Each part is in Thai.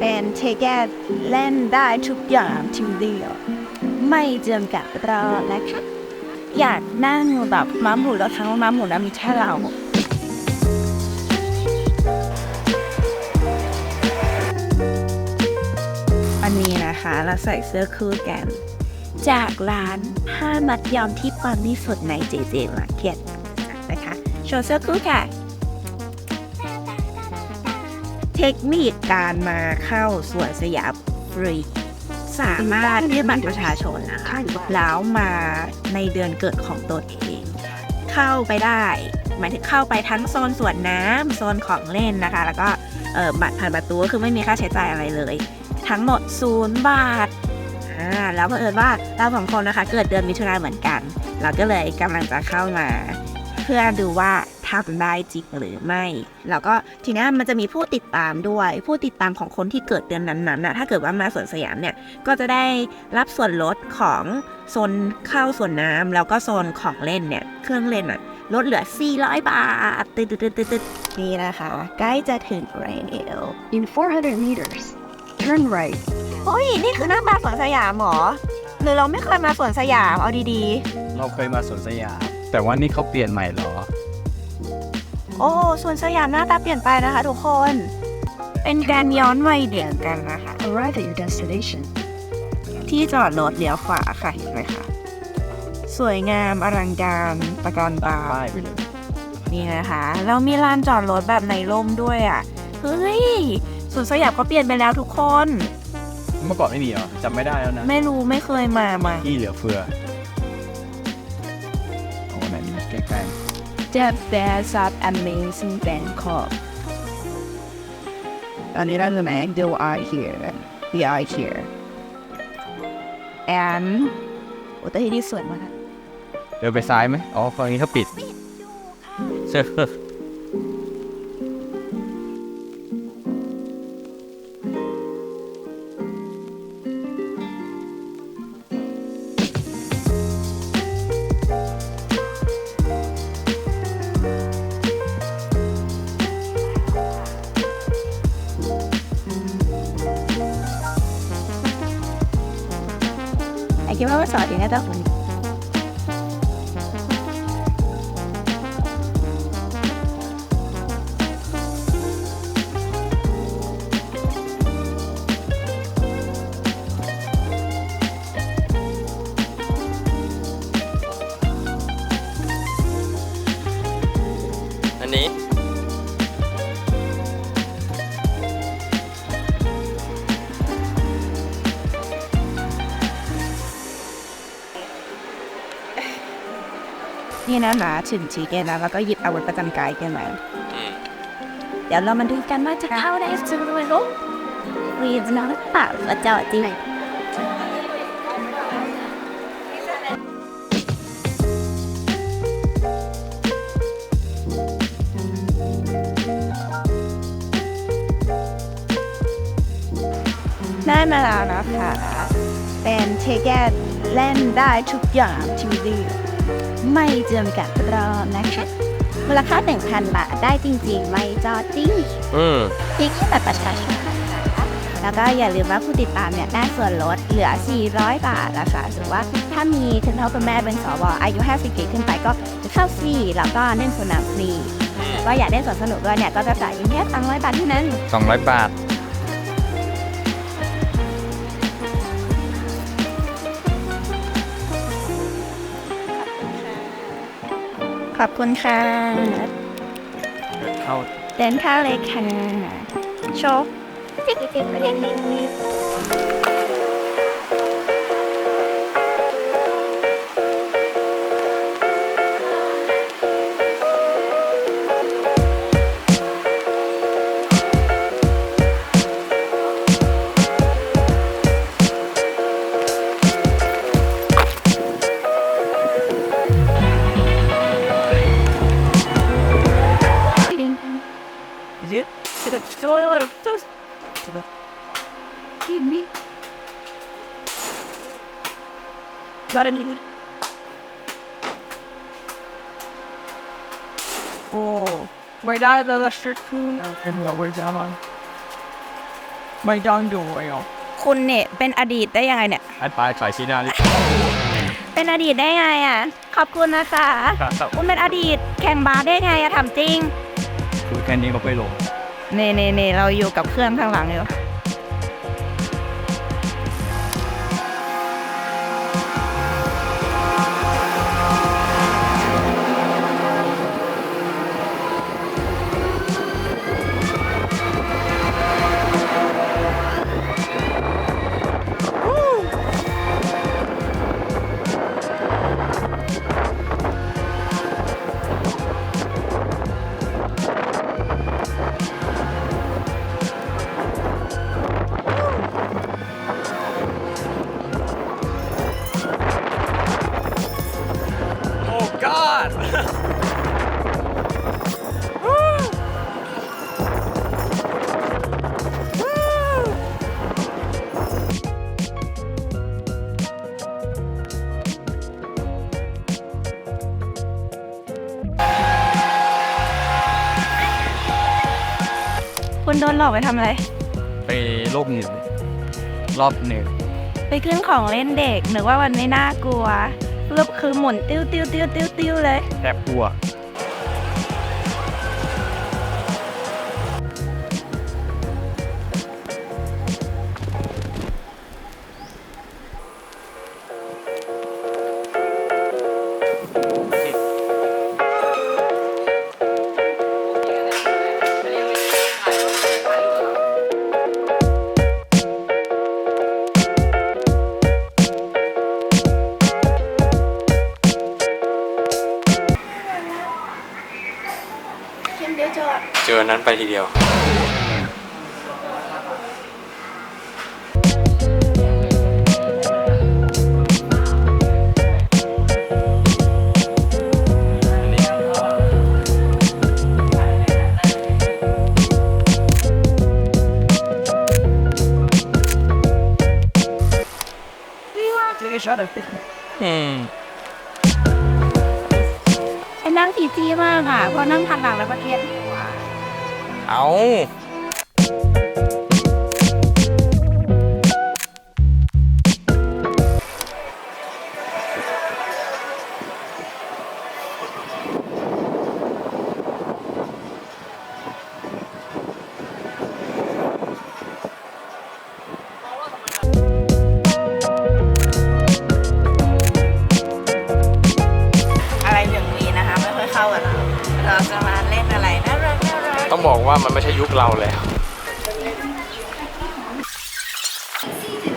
เป็นเทแกเล่นได้ทุกอย่างทีเดียว ไม่จำกัดรอนะคะ อยากนั่งแบบม้าหมุนแล้วทั้งม้าหมุนแล้วมีแค่เราอันนี้นะคะเราใส่เสื้อคู่กัน จากร้านผ้ามัดยอมที่ปังที่สุดใน JJ Market นะคะโชว์เสื้อคู่ค่ะ เทคนิคการมาเข้าสวนสยามฟรี สามารถที่บัตรประชาชนนะคะแล้วมาในเดือนเกิดของตนเอง เข้าไปได้ หมายถึงเข้าไปทั้งโซนสวนน้ำโซนของเล่นนะคะ แล้วก็บัตรผ่านประตูก็คือไม่มีค่าใช้จ่ายอะไรเลย ทั้งหมดศูนย์บาทอ่าแล้วเผอิญว่าเราสองคนนะคะ เกิดเดือนมิถุนายนเหมือนกัน เราก็เลยกำลังจะเข้ามา เพื่อดูว่า ทำได้จริงหรือไม่ แล้วก็ทีนี้มันจะมีผู้ติดตามด้วย ผู้ติดตามของคนที่เกิดเดือนนั้นๆน่ะถ้าเกิดว่ามาสวนสยามเนี่ยก็จะได้รับส่วนลดของโซนเข้าสวนน้ำแล้วก็โซนของเล่นเนี่ยเครื่องเล่นอะลดเหลือ 400 บาทตึ๊ดตึ๊ดตึ๊ดตึ๊ดนี่นะคะ ใกล้จะถึงแล้ว In 400 meters, turn right. โอ้ย นี่คือหน้าตาสวนสยามเหรอ หรือเราไม่เคยมาสวนสยาม เอาดีเราเคยมาสวนสยาม แต่ว่านี่เขาเปลี่ยนใหม่เหรอๆ โอ้สวนสยามหน้าตาเปลี่ยนไปนะคะทุกคน เป็นการย้อนวัยเด็กกันนะคะ Arrive at your destination. ที่จอดรถเลี้ยวขวาค่ะเห็นไหมคะสวยงามอลังการตะการตาป้ายไปเลยนี่นะคะ เรามีลานจอดรถแบบในร่มด้วยอะ เฮ้ยสวนสยามเขาเปลี่ยนไปแล้วทุกคน เมื่อก่อนไม่มีเหรอจำไม่ได้แล้วนะ ไม่รู้ไม่เคยมามาที่เหลือเฟือโอ้ The best of amazing Bangkok อันนี้ได้ไหม Do I here? The I here. and โอ้แต่ที่นี่สวยมากๆเดินไปซ้ายไหมอ๋อฝั่งนี้เขาปิดเชื่อไนี่นะหนาถึงชีเกนแล้วแล้วก็หยิบอาวุธประจำกายกันมาอืมเดี๋ยวเรามาดูกันว่าจะเข้าได้จริงหรือเปล่าวีนน้องเปล่าว่าจอดจริงได้มาแล้วนะคะเป็นเทเกตเล่นได้ทุกอย่างทีเดียว ไม่จำกัดรอบนะคะมูลค่า 1,000 บาทได้จริง ๆ ไม่จอดจริงอืมทิ้งแค่บัตรประชาชนนะคะแล้วก็อย่าลืมว่าผู้ติดตามเนี่ยได้ส่วนลดเหลือ 400 บาทนะคะหรือว่าถ้ามีคุณพ่อคุณแม่เป็นสวอายุ 50ปีขึ้นไปก็จะเข้าฟรีแล้วก็เล่นสนามฟรีก็อยากเล่นสวนสนุกด้วยเนี่ยก็จะจ่ายเพียงแค่300 บาทเท่านั้นสองร้อยบาท ขอบคุณค่ะเข้าเดินเข้าเลยค่ะ โชว์โอ้ Oh, ไม่ได้เลยละชุดคุณเป็นเราเวอร์จามันเดินเข้าเลยค่ะเดิน เข้าเลยค่ะเดินเข้าเลยค่ะเไม่ต้องดูไอ้หรอคุณเนี่ยเป็นอดีตได้ยังไงเนี่ยอัดไปสายชีนาลิ เป็นอดีตได้ไงอะ ขอบคุณนะคะครับ คุณเป็นอดีตแข่งบาสได้ไงอะถามจริง คือแค่นี้ก็ไม่ลง เน่เน่เน่เราอยู่กับเพื่อนข้างหลังอยู่ คุณโดนหลอกไปทำอะไร ไปโลกหนึ่งรอบหนึ่งไปขึ้นของเล่นเด็กนึกว่ามันไม่น่ากลัวรูปคือหมุนติ้วติ้วติ้วติ้วติ้วเลย แทบกลัว จอนั้นไปทีเดียวอืมไอ้นั่งทีจี้มากอะเพราะนั่งทันหลังแล้วประเทศดีกว่า เอา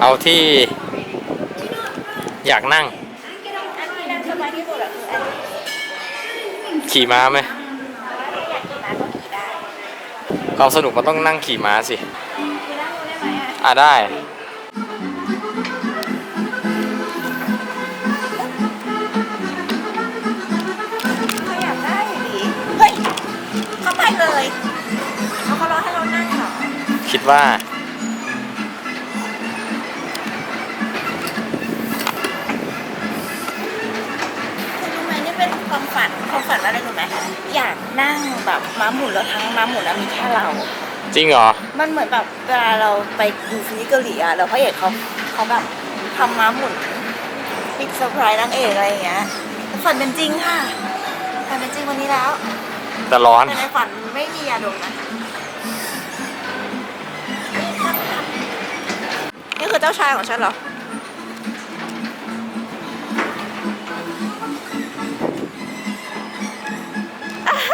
เอาที่อยากนั่ง อันที่นั่งสบายที่สุดอะคืออันนี้ขี่ม้าไหมถ้าอยากกินน้ำก็ขี่ได้ความสนุกมันต้องนั่งขี่ม้าสิ คือนั่งดูได้ไหมอะอะได้ก็อยากได้อยู่ดีเฮ้ยเข้าไปเลยเขาเขารอให้เรานั่งเหรอคิดว่า อยากนั่งแบบม้าหมุนแล้วทั้งม้าหมุนแล้วมีแค่เรา จริงเหรอ มันเหมือนแบบเวลาเราไปดูซีรีส์เกาหลีอะแล้วพระเอกเขาเขาแบบทำม้าหมุนปิดเซอร์ไพรส์นางเอกอะไรอย่างเงี้ยฝันเป็นจริงค่ะฝันเป็นจริงวันนี้แล้วแต่ร้อน แต่ในฝันไม่มียาดมนะนี่คือเจ้าชายของฉันเหรอ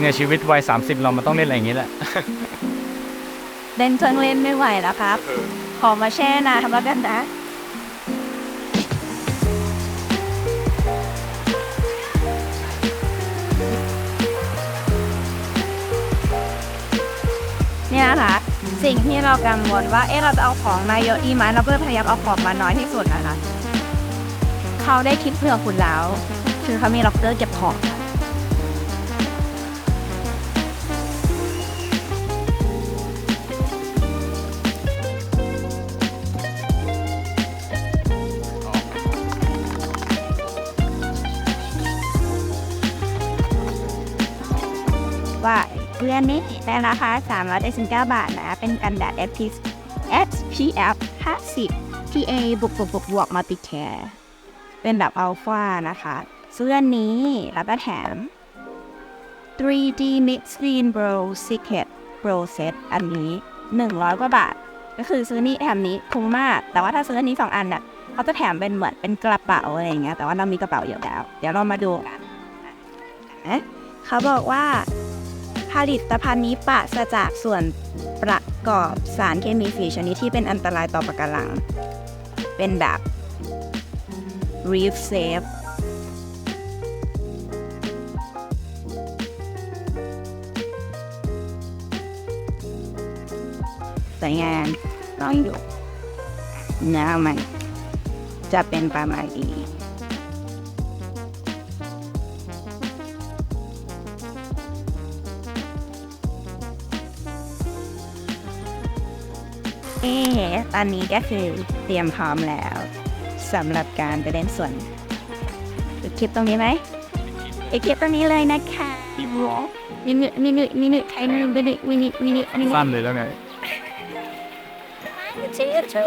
เนี่ยชีวิตวัย30เรามันต้องเล่นอะไรอย่างนี้แหละ เล่นเครื่องเล่นไม่ไหวแล้วครับ ขอมาแช่น้ำแล้วกันนะ เนี่ยนะคะสิ่งสิ่งที่เรากังวลว่า เอ๊ะเราจะเอาของมาเยอะดีไหมเราก็เลยพยายามเอาของมาน้อยที่สุดนะคะ เขาได้คิดเผื่อคุณแล้ว คือเขามีล็อกเกอร์เก็บของ ว่าเพื่อนนี้ในราคา389บาทนะ เป็นกันแดด SPF SPF 50 PA บวกบวกบวกบวกมัลติแคร์เป็นแบบอัลฟานะคะเสื้อนี้แล้วก็แถม 3D Mix Green Bro Secret Bro Set อันนี้ 100 กว่าบาท ก็คือซื้อนี้แถมนี้คุ้มมาก แต่ว่าถ้าซื้ออันนี้ 2 อันน่ะเขาจะแถมเป็นเหมือนเป็นกระเป๋าอะไรอย่างเงี้ยแต่ว่าเรามีกระเป๋าเยอะแล้ว เดี๋ยวเรามาดูกันเขาบอกว่า ผลิตภัณฑ์นี้ปราศจากส่วนประกอบสารเคมีสีชนิดที่เป็นอันตรายต่อปะการัง เป็นแบบ reef safe สวยงามต้องอยู่เนื้อมันจะเป็นประมาณนี้ เอ๊ะตอนนี้ก็คือเตรียมพร้อมแล้วสำหรับการไปเล่นสวนอีกคลิปตรงนี้ไหมอีกคลิปตรงนี้เลยนะคะมินิมินิมินิใครมินิมินิมินิมินิมินิสั้นเลยแล้วไงชื่อชู